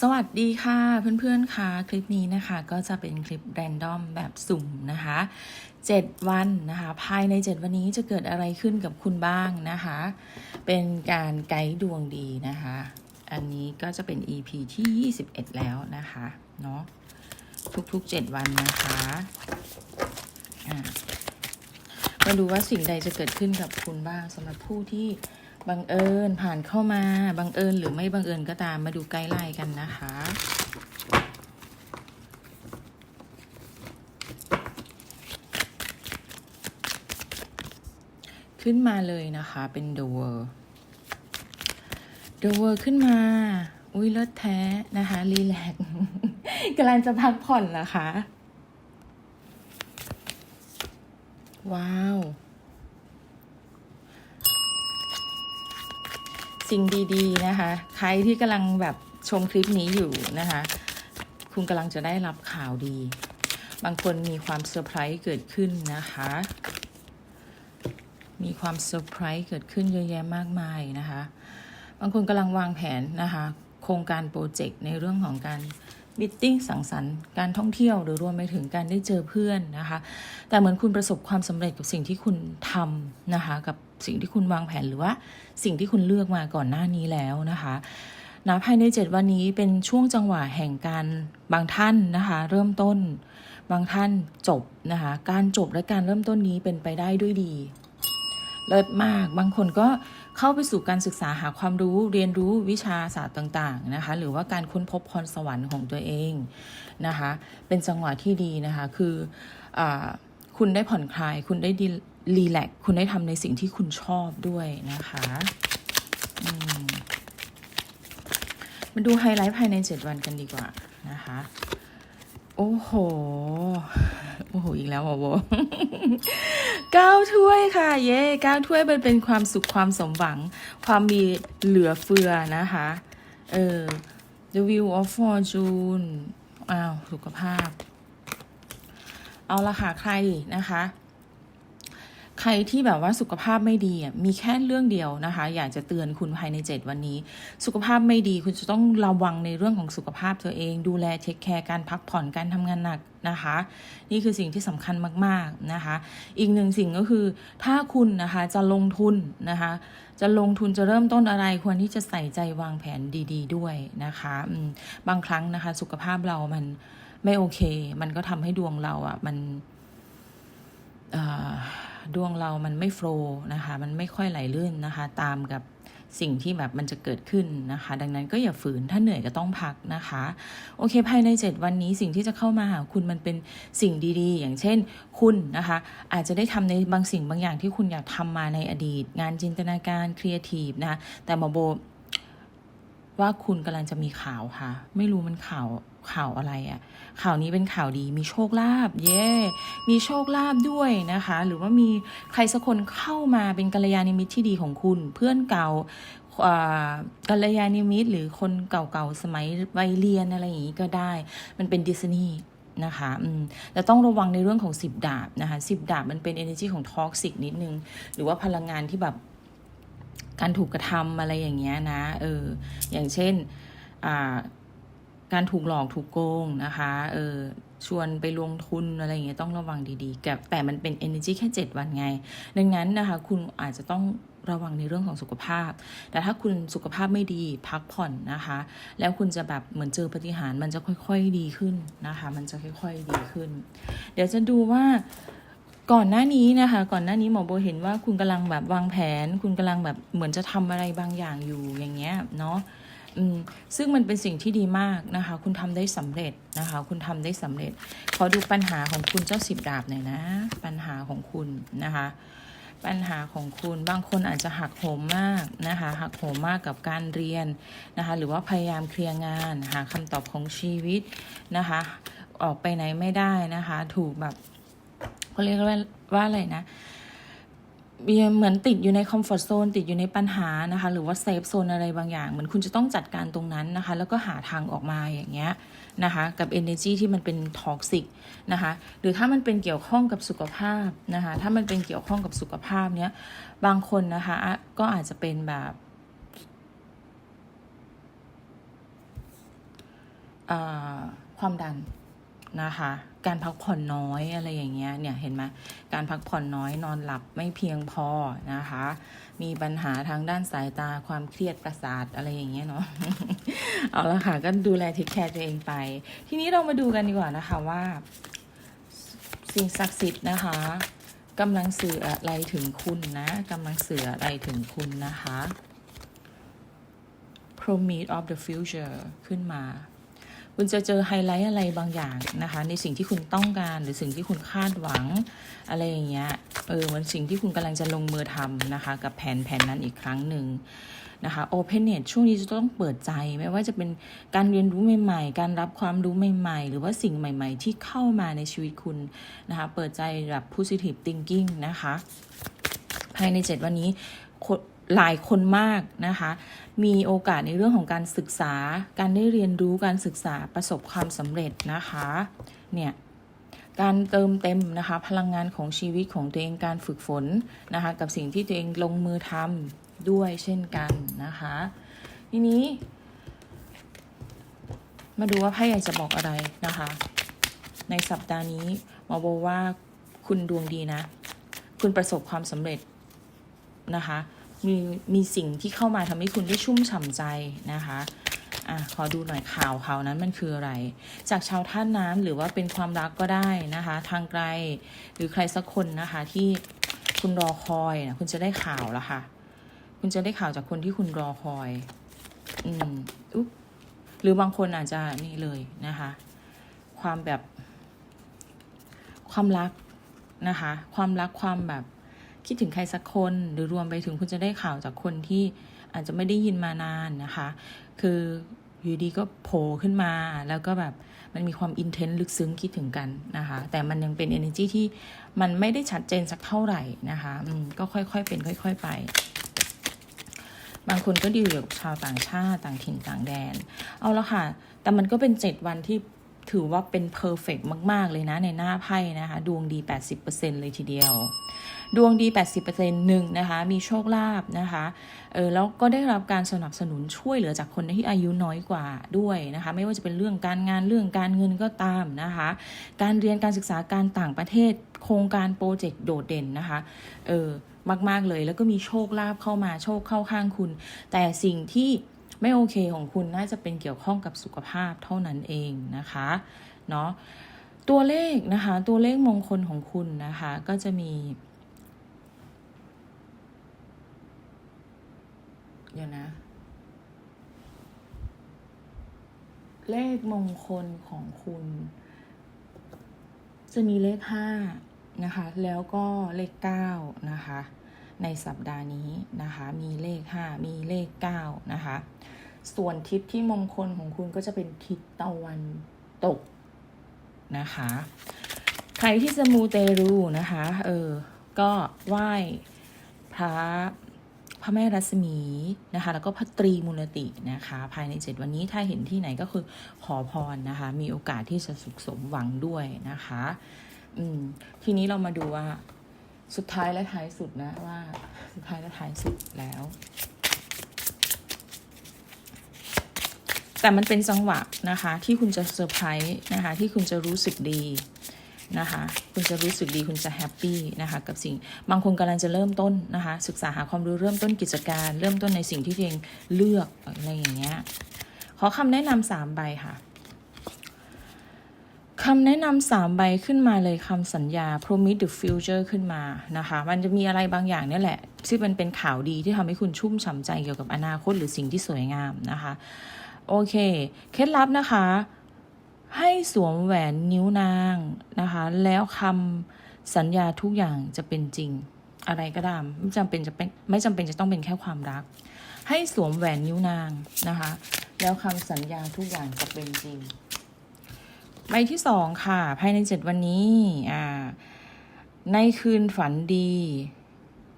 สวัสดีค่ะเพื่อนๆค่ะคลิปนี้นะคะก็จะเป็นคลิปแรนดอมแบบสุ่มนะคะ 7 วันนะคะ ภายใน 7 วันนี้จะเกิดอะไรขึ้นกับคุณบ้างนะคะ เป็นการไกด์ดวงดีนะคะ อันนี้ก็จะเป็น EP ที่ 21 แล้วนะคะเนาะทุกๆ 7 วันนะคะะมาดูว่าสิ่งใดจะเกิดขึ้นกับคุณบ้างสำหรับผู้ที่ บังเอิญผ่านเข้ามาบังเอิญหรือไม่บังเอิญก็ตามมาดูไกด์ไลน์กันนะคะ ขึ้นมาเลยนะคะเป็น The World The World ขึ้นมา อุ้ยเลิศแท้นะคะรีแลกกำลังจะพักผ่อนเหรอคะ ว้าว สิ่งดีๆนะคะ ใครที่กำลังแบบชมคลิปนี้อยู่นะคะ คุณกำลังจะได้รับข่าวดี บางคนมีความเซอร์ไพรส์เกิดขึ้นนะคะ มีความเซอร์ไพรส์เกิดขึ้นเยอะแยะมากมายนะคะ บางคนกำลังวางแผนนะคะ โครงการโปรเจกต์ในเรื่องของการมิทติ้งสังสรรค์การท่องเที่ยวหรือรวมไปถึงการได้เจอเพื่อนนะคะ แต่เหมือนคุณประสบความสำเร็จกับสิ่งที่คุณทำนะคะ กับ สิ่งที่คุณวางแผนหรือว่าสิ่งที่คุณเลือกมาก่อนหน้านี้แล้วนะคะนะภายใน 7 วันนี้เป็นช่วงจังหวะแห่งการบางท่านนะคะ เริ่มต้น บางท่านจบนะคะ การจบและการเริ่มต้นนี้เป็นไปได้ด้วยดี เลิศมาก บางคนก็เข้าไปสู่การศึกษาหาความรู้เรียนรู้วิชาศาสตร์ต่างๆนะคะ หรือว่าการค้นพบพรสวรรค์ของตัวเองนะคะ เป็นจังหวะที่ดีนะคะ คืออคุณได้ผ่อนคลาย คุณได้ดี รีแลกคุณได้ทำในสิ่งที่คุณชอบด้วยนะคะมาดูไฮไลท์ภายใน7วันกันดีกว่านะคะ โอ้โห โอ้โห อีกแล้วเหรอโบเก้าถ้วยค่ะ เย่เก้าถ้วยมันเป็นความสุขความสมหวัง ความมีเหลือเฟือนะคะ เออ The Wheel of Fortune อ้าว สุขภาพ เอาละค่ะ ใครนะคะ รที่แบบว่าสุขภาพไม่ดีอะมีแค่เรื่องเดียวนะคะ อยากจะเตือนคุณภายใน 7 วันนี้ สุขภาพไม่ดีคุณจะต้องระวังในเรื่องของสุขภาพตัวเอง ดูแลเทคแคร์การพักผ่อนการทำงานหนักนะคะ นี่คือสิ่งที่สำคัญมากๆนะคะ อีกหนึ่งสิ่งก็คือ ถ้าคุณนะคะจะลงทุนนะคะ จะลงทุนจะเริ่มต้นอะไรควรที่จะใส่ใจวางแผนดี ๆด้วยนะคะบางครั้งนะคะ สุขภาพเรามันไม่โอเค มันก็ทำให้ดวงเราอะมัน ดวงเรามันไม่โฟล์นะคะ มันไม่ค่อยไหลลื่นนะคะ ตามกับสิ่งที่แบบมันจะเกิดขึ้นนะคะ ดังนั้นก็อย่าฝืนถ้าเหนื่อยก็ต้องพักนะคะ โอเคภายใน 7 วันนี้สิ่งที่จะเข้ามาหาคุณมันเป็นสิ่งดีๆ อย่างเช่น คุณนะคะ อาจจะได้ทำในบางสิ่งบางอย่างที่คุณอยากทำมาในอดีต งานจินตนาการครีเอทีฟนะคะแต่หมอโบ ว่าคุณกำลังจะมีข่าวค่ะ ไม่รู้มันข่าวข่าวอะไรอะ่ะ ข่าวนี้เป็นข่าวดีมีโชคลาภเย่มีโชคลาภด้วยนะคะ หรือว่ามีใครสักคนเข้ามาเป็นกัลยาณมิตรที่ดีของคุณ เพื่อนเก่ากัลยาณมิตรหรือคนเก่าๆสมัยวัยเรียนอะไรอย่างนี้ก็ได้ มันเป็นดิสนีย์นะคะอืมแต่ต้องระวังในเรื่องของสิบดาบนะคะสิบดาบมันเป็น energy ของท็อกซิกนิดนึง หรือว่าพลังงานที่แบบ การถูกกระทำอะไรอย่างเงี้ยนะ เออ อย่างเช่น อ่า การถูกหลอกถูกโกงนะคะ เออ ชวนไปลงทุนอะไรอย่างเงี้ยต้องระวังดีๆ กับแต่มันเป็น energy แค่ 7 วันไง ดังนั้นนะคะ คุณอาจจะต้องระวังในเรื่องของสุขภาพ แต่ถ้าคุณสุขภาพไม่ดีพักผ่อนนะคะ แล้วคุณจะแบบเหมือนเจอปฏิหารมันจะค่อยๆดีขึ้นนะคะ มันจะค่อยๆดีขึ้น เดี๋ยวจะดูว่า ก่อนหน้านี้นะคะ ก่อนหน้านี้หมอโบเห็นว่าคุณกำลังแบบวางแผน คุณกำลังแบบเหมือนจะทำอะไรบางอย่างอยู่อย่างเงี้ยเนาะอืมซึ่งมันเป็นสิ่งที่ดีมากนะคะ คุณทำได้สำเร็จนะคะ คุณทำได้สำเร็จ ขอดูปัญหาของคุณเจ้าสิบดาบหน่อยนะ ปัญหาของคุณนะคะ ปัญหาของคุณบางคนอาจจะหักโหมมากนะคะ หักโหมมากกับการเรียนนะคะ หรือว่าพยายามเคลียร์งานหาคำตอบของชีวิตนะคะ ออกไปไหนไม่ได้นะคะ ถูกแบบ เขาเรียกว่าว่าอะไรนะเหมือนติดอยู่ในคอมฟอร์ทโซนติดอยู่ในปัญหานะคะ หรือว่าเซฟโซนอะไรบางอย่าง เหมือนคุณจะต้องจัดการตรงนั้นนะคะ แล้วก็หาทางออกมาอย่างเงี้ยนะคะ กับ energy ที่มันเป็นท็อกซิกนะคะ หรือถ้ามันเป็นเกี่ยวข้องกับสุขภาพนะคะ ถ้ามันเป็นเกี่ยวข้องกับสุขภาพเนี้ยบางคนนะคะ ก็อาจจะเป็นแบบความดันนะคะ การพักผ่อนน้อยอะไรอย่างเงี้ยเนี่ยเห็นไหมการพักผ่อนน้อยนอนหลับไม่เพียงพอนะคะ มีปัญหาทางด้านสายตาความเครียดประสาทอะไรอย่างเงี้ยเนาะเอาละค่ะก็ดูแลเทคแคร์ตัวเองไป ทีนี้เรามาดูกันดีกว่านะคะว่า สิ่งศักดิ์สิทธิ์นะคะกำลังสื่ออะไรถึงคุณนะกำลังสื่ออะไรถึงคุณนะคะ Promise of the future ขึ้นมา คุณจะเจอไฮไลท์อะไรบางอย่างนะคะ ในสิ่งที่คุณต้องการหรือสิ่งที่คุณคาดหวังอะไรอย่างเงี้ยเออมันสิ่งที่คุณกำลังจะลงมือทำนะคะ กับแผนแผนนั้นอีกครั้งหนึ่งนะคะ Openness ช่วงนี้จะต้องเปิดใจ ไม่ว่าจะเป็นการเรียนรู้ใหม่ๆ การรับความรู้ใหม่ๆ หรือว่าสิ่งใหม่ๆ ที่เข้ามาในชีวิตคุณนะคะ เปิดใจแบบ positive thinking นะคะ ภายใน 7 วันนี้คน หลายคนมากนะคะ มีโอกาสในเรื่องของการศึกษา การได้เรียนรู้การศึกษาประสบความสำเร็จนะคะ เนี่ย การเติมเต็มนะคะ พลังงานของชีวิตของตัวเองการฝึกฝนนะคะ กับสิ่งที่ตัวเองลงมือทำด้วยเช่นกันนะคะ ทีนี้ มาดูว่าไพ่อยากจะบอกอะไรนะคะ ในสัปดาห์นี้หมาบอกว่าคุณดวงดีนะ คุณประสบความสำเร็จนะคะ มีมีสิ่งที่เข้ามาทำให้คุณได้ชุ่มฉ่ำใจนะคะอะขอดูหน่อยข่าวข่าวนั้นมันคืออะไร จากชาวท่านน้ำหรือว่าเป็นความรักก็ได้นะคะ ทางไกลหรือใครสักคนนะคะที่คุณรอคอยนะคุณจะได้ข่าวแล้วค่ะ คุณจะได้ข่าวจากคนที่คุณรอคอย อืมอุ๊บหรือบางคนอาจจะนี่เลยนะคะ ความแบบ ความรักนะคะ ความรักความแบบ คิดถึงใครสักคน หรือรวมไปถึงคุณจะได้ข่าวจากคนที่อาจจะไม่ได้ยินมานานนะคะ คืออยู่ดีก็โผล่ขึ้นมา แล้วก็แบบมันมีความอินเทนต์ลึกซึ้งคิดถึงกันนะคะ แต่มันยังเป็น energy ที่มันไม่ได้ชัดเจนสักเท่าไหร่นะคะอืมก็ค่อยๆเป็น ค่อย ๆ ไป บางคนก็ดีลอยู่กับชาวต่างชาติต่างถิ่นต่างแดน เอาละค่ะ แต่มันก็เป็น 7 วันที่ ถือว่าเป็นเพอร์เฟกมาก ๆ เลยนะในหน้าไพ่นะคะ ดวงดี 80%เลยทีเดียว ดวงดี 80%หนึ่งนะคะ มีโชคลาภนะคะเออแล้วก็ได้รับการสนับสนุนช่วยเหลือจากคนที่อายุน้อยกว่าด้วยนะคะ ไม่ว่าจะเป็นเรื่องการงานเรื่องการเงินก็ตามนะคะ การเรียนการศึกษาการต่างประเทศ โครงการโปรเจกต์โดดเด่นนะคะเออมาก ๆ เลยแล้วก็มีโชคลาภเข้ามาโชคเข้าข้างคุณ แต่สิ่งที่ ไม่โอเคของคุณน่าจะเป็นเกี่ยวข้องกับสุขภาพเท่านั้นเองนะคะเนาะตัวเลขนะคะ ตัวเลขมงคลของคุณนะคะ ก็จะมีเดี๋ยวนะ เลขมงคลของคุณ จะมีเลขห้านะคะ แล้วก็เลขเก้านะคะ ในสัปดาห์นี้นะคะ มีเลขห้ามีเลขเก้านะคะ ส่วนทิศที่มงคลของคุณก็จะเป็นทิศตะวันตกนะคะ ใครที่จะมูเตรูนะคะ เออ ก็ไหว้พระพระแม่รัศมีนะคะ แล้วก็พระตรีมูลตินะคะ ภายในเจ็ดวันนี้ถ้าเห็นที่ไหนก็คือขอพรนะคะ มีโอกาสที่จะสุขสมหวังด้วยนะคะ อืม ทีนี้เรามาดูว่า สุดท้ายและท้ายสุดนะว่า สุดท้ายและท้ายสุดแล้ว แต่มันเป็นจังหวะนะคะ ที่คุณจะเซอร์ไพรส์นะคะ ที่คุณจะรู้สึกดีนะคะ คุณจะรู้สึกดีคุณจะแฮปปี้นะคะกับสิ่งบางคนกำลังจะเริ่มต้นนะคะ ศึกษาหาความรู้เริ่มต้นกิจการ เริ่มต้นในสิ่งที่ตัวเองเลือกอะไรอย่างเงี้ยขอคำแนะนำสามใบค่ะ คำแนะนำสามใบขึ้นมาเลยคำสัญญา promise the future ขึ้นมานะคะ มันจะมีอะไรบางอย่างนี่แหละ ที่มันเป็นข่าวดีที่ทำให้คุณชุ่มฉ่ำใจเกี่ยวกับอนาคตหรือสิ่งที่สวยงามนะคะ โอเค เคล็ดลับนะคะ ให้สวมแหวนนิ้วนางนะคะ แล้วคำสัญญาทุกอย่างจะเป็นจริงอะไรก็ตามไม่จำเป็นจะเป็นไม่จำเป็นจะต้องเป็นแค่ความรัก ให้สวมแหวนนิ้วนางนะคะ แล้วคำสัญญาทุกอย่างจะเป็นจริง ใบที่สองค่ะ ภายในเจ็ดวันนี้อ่าในคืนฝันดี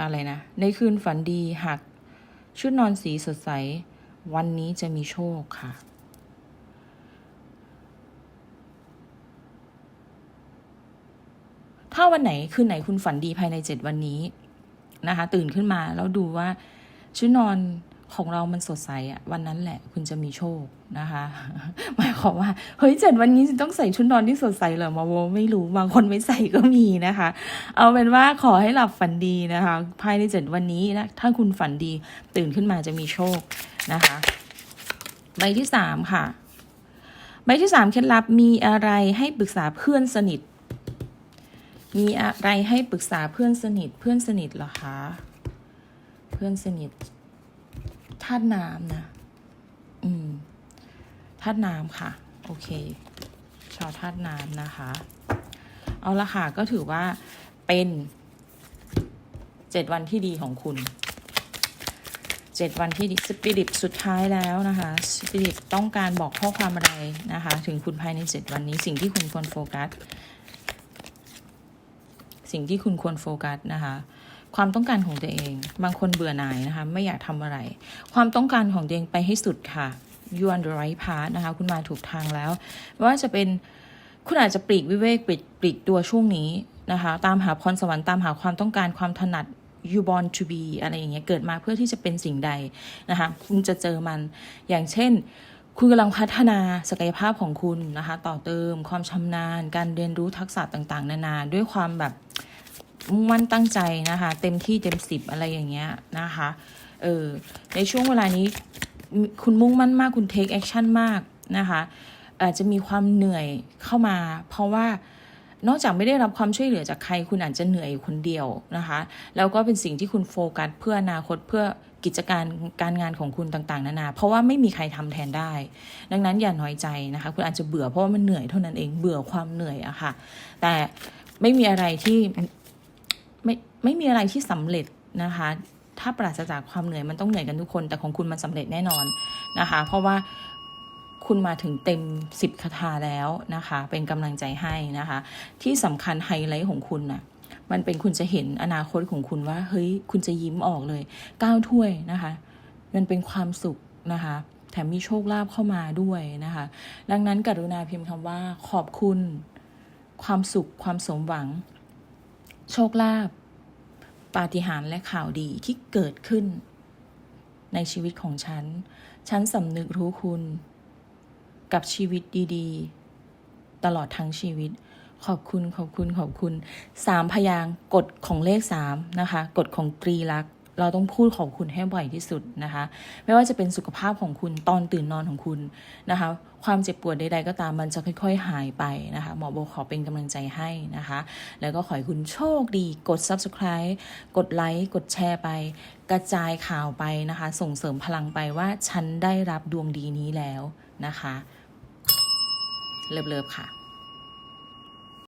อะไรนะ ในคืนฝันดีหากชุดนอนสีสดใส วันนี้จะมีโชคค่ะถ้าวันไหนคืนไหนคุณฝันดีภายในเจ็ดวันนี้นะคะ ตื่นขึ้นมาแล้วดูว่าชุดนอน ของเรามันสดใสอะวันนั้นแหละ คุณจะมีโชคนะคะ หมายความว่า เฮ้ยเจ็ดวันนี้ฉันต้องใส่ชุดนอนที่สดใสเหรอมาโวไม่รู้บางคนไม่ใส่ก็มีนะคะ เอาเป็นว่าขอให้หลับฝันดีนะคะ ภายในเจ็ดวันนี้นะถ้าคุณฝันดีตื่นขึ้นมาจะมีโชคนะคะ ใบที่สามค่ะ ใบที่สามเคล็ดลับมีอะไรให้ปรึกษาเพื่อนสนิท มีอะไรให้ปรึกษาเพื่อนสนิท เพื่อนสนิทเหรอคะ เพื่อนสนิทาตุน้ำนะ อืมธาตุน้ำค่ะ โอเค ชาวธาตุน้ำนะคะ เอาละค่ะ ก็ถือว่าเป็นเจ็ดวันที่ดีของคุณเจ็ดวันที่ดีสปิริตสุดท้ายแล้วนะคะสปิริตต้องการบอกข้อความอะไรนะคะ ถึงคุณภายในเจ็ดวันนี้สิ่งที่คุณควรโฟกัส สิ่งที่คุณควรโฟกัสนะคะ ความต้องการของตัวเอง บางคนเบื่อหน่ายนะคะ ไม่อยากทำอะไร ความต้องการของตัวเองไปให้สุดค่ะ you on the right path นะคะ คุณมาถูกทางแล้วไม่ว่าจะเป็นคุณอาจจะปลีกวิเวกปลีกปลีกตัวช่วงนี้นะคะ ตามหาพรสวรรค์ตามหาความต้องการความถนัด you born to be อะไรอย่างเงี้ยเกิดมาเพื่อที่จะเป็นสิ่งใดนะคะ คุณจะเจอมันอย่างเช่น คุณกำลังพัฒนาศักยภาพของคุณนะคะ ต่อเติมความชำนาญ การเรียนรู้ทักษะต่างๆ นานาด้วยความแบบ มุ่งมั่นตั้งใจนะคะ เต็มที่เต็มสิบอะไรอย่างเงี้ยนะคะเออในช่วงเวลานี้คุณมุ่งมั่นมากคุณ take action มากนะคะอาจจะมีความเหนื่อยเข้ามา เพราะว่านอกจากไม่ได้รับความช่วยเหลือจากใคร คุณอาจจะเหนื่อยคนเดียวนะคะ แล้วก็เป็นสิ่งที่คุณโฟกัสเพื่ออนาคตเพื่อกิจการการงานของคุณต่างๆ นานา เพราะว่าไม่มีใครทำแทนได้ ดังนั้นอย่าน้อยใจนะคะ คุณอาจจะเบื่อเพราะว่ามันเหนื่อยเท่านั้นเองเบื่อความเหนื่อยอะค่ะ แต่ไม่มีอะไรที่ ไม่มีอะไรที่สำเร็จนะคะ ถ้าปราศจากความเหนื่อยมันต้องเหนื่อยกันทุกคน แต่ของคุณมันสำเร็จแน่นอนนะคะ เพราะว่าคุณมาถึงเต็มสิบคาถาแล้วนะคะ เป็นกำลังใจให้นะคะ ที่สำคัญไฮไลท์ของคุณน่ะมันเป็นคุณจะเห็นอนาคตของคุณว่า เฮ้ย คุณจะยิ้มออกเลยก้าวถ้วยนะคะ มันเป็นความสุขนะคะ แถมมีโชคลาภเข้ามาด้วยนะคะ ดังนั้นกรุณาพิมพ์คำว่าขอบคุณ ความสุข ความสมหวัง โชคลาภ ปาฏิหาริย์และข่าวดีที่เกิดขึ้น ในชีวิตของฉัน ฉันสำนึกรู้คุณ กับชีวิตดีๆ ตลอดทั้งชีวิต ขอบคุณขอบคุณขอบคุณสามพยางกฎของเลขสามนะคะ กฎของตรีลักษณ เราต้องพูดขอบคุณให้บ่อยที่สุดนะคะ ไม่ว่าจะเป็นสุขภาพของคุณตอนตื่นนอนของคุณนะคะ ความเจ็บปวดใดๆก็ตามมันจะค่อยๆหายไปนะคะ หมอโบขอเป็นกำลังใจให้นะคะ แล้วก็ขอให้คุณโชคดี กด subscribe กดไลค์กดแชร์ไป กระจายข่าวไปนะคะ ส่งเสริมพลังไปว่าฉันได้รับดวงดีนี้แล้วนะคะ เลิฟๆค่ะ